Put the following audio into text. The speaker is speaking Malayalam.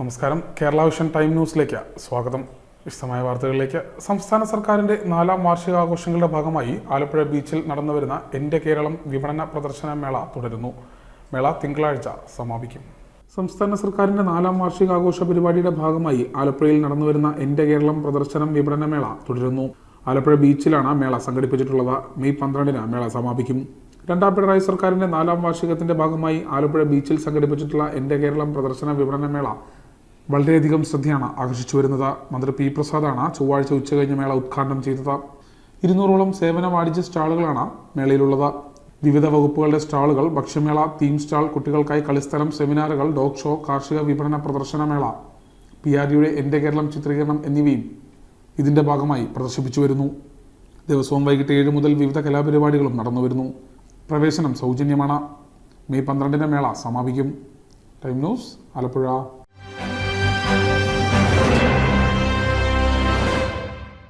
നമസ്കാരം. കേരള വിഷൻ ടൈം ന്യൂസിലേക്ക് സ്വാഗതം. വിശദമായ വാർത്തകളിലേക്ക്. സംസ്ഥാന സർക്കാരിന്റെ നാലാം വാർഷികാഘോഷങ്ങളുടെ ഭാഗമായി ആലപ്പുഴ ബീച്ചിൽ നടന്നുവരുന്ന എന്റെ കേരളം വിപണന പ്രദർശന മേള തുടരുന്നു. മേള തിങ്കളാഴ്ച സമാപിക്കും. സംസ്ഥാന സർക്കാരിന്റെ നാലാം വാർഷികാഘോഷ പരിപാടിയുടെ ഭാഗമായി ആലപ്പുഴയിൽ നടന്നുവരുന്ന എന്റെ കേരളം പ്രദർശനം വിപണന മേള തുടരുന്നു. ആലപ്പുഴ ബീച്ചിലാണ് മേള സംഘടിപ്പിച്ചിട്ടുള്ളത്. മെയ് പന്ത്രണ്ടിന് മേള സമാപിക്കും. രണ്ടാം പിണറായി സർക്കാരിന്റെ നാലാം വാർഷികത്തിന്റെ ഭാഗമായി ആലപ്പുഴ ബീച്ചിൽ സംഘടിപ്പിച്ചിട്ടുള്ള എന്റെ കേരളം പ്രദർശന വിപണന മേള വളരെയധികം ശ്രദ്ധയാണ് ആകർഷിച്ചു വരുന്നത്. മന്ത്രി പി പ്രസാദാണ് ചൊവ്വാഴ്ച ഉച്ചകഴിഞ്ഞ് മേള ഉദ്ഘാടനം ചെയ്തത്. ഇരുന്നൂറോളം സേവന വാണിജ്യ സ്റ്റാളുകളാണ് മേളയിലുള്ളത്. വിവിധ വകുപ്പുകളുടെ സ്റ്റാളുകൾ ഭക്ഷ്യമേള തീം സ്റ്റാൾ കുട്ടികൾക്കായി കളിസ്ഥലം സെമിനാറുകൾ ഡോഗ് ഷോ കാർഷിക വിപണന പ്രദർശനമേള പി ആർ ഡിയുടെ എന്റെ കേരളം ചിത്രീകരണം എന്നിവയും ഇതിന്റെ ഭാഗമായി പ്രദർശിപ്പിച്ചു വരുന്നു. ദിവസവും വൈകിട്ട് ഏഴ് മുതൽ വിവിധ കലാപരിപാടികളും നടന്നു വരുന്നു. പ്രവേശനം സൗജന്യമാണ്. മെയ് പന്ത്രണ്ടിന് മേള സമാപിക്കും. Time news Alappuzha.